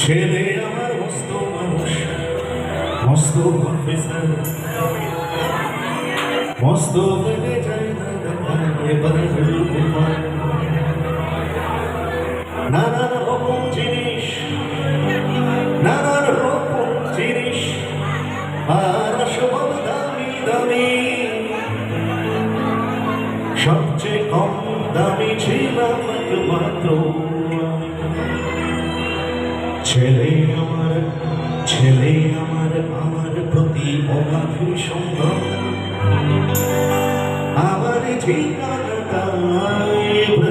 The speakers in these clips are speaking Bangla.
ছেলে আমার মস্ত মানুষ। মস্ত প্রফেসর মস্ত বেড়ে যায় নানান রকম জিনিস, নানান রকম জিনিস, আর সব দামি দামি। সবচেয়ে কম দামি ছিলাম একমাত্র ছেলে আমার ছেলে আমার আমার প্রতি অগাধ সুন্দর আমার বৃদ্ধাশ্রম। আমার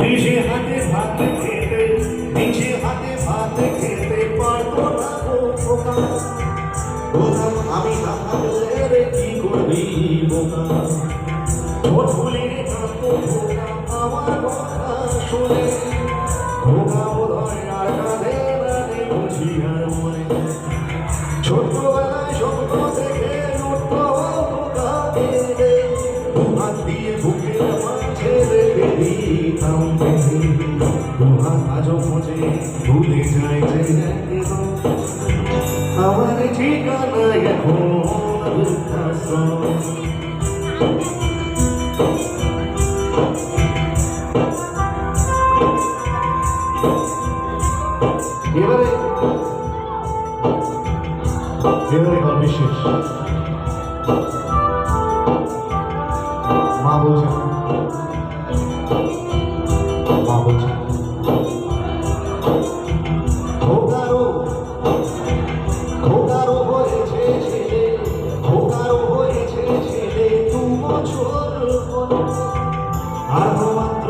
নিজে হাতে ভাত খেতে, নিজে হাতে ভাত খেতে পারতো না গো খোকা আমি না ভাবলে ভুলে যায় যে আমার ঠিকানা এখন এবারে এবারে গল্পের শেষ মা বলছেন আর মাত্র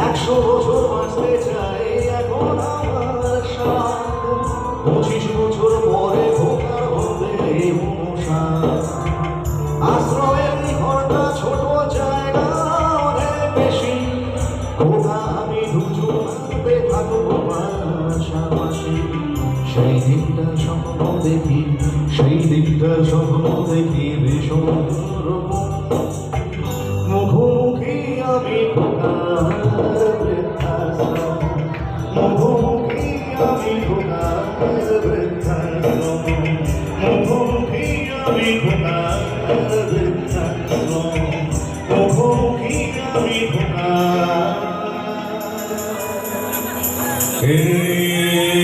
একশো বছর বাঁচতে চাই। সেই দিনটার স্বপ্ন দেখি সেই দিনটার স্বপ্ন দেখি ভীষণ মুখোমুখি আমি মুখোমুখি আমি মুখোমুখি আমি মুখোমুখি আমি খোকার হে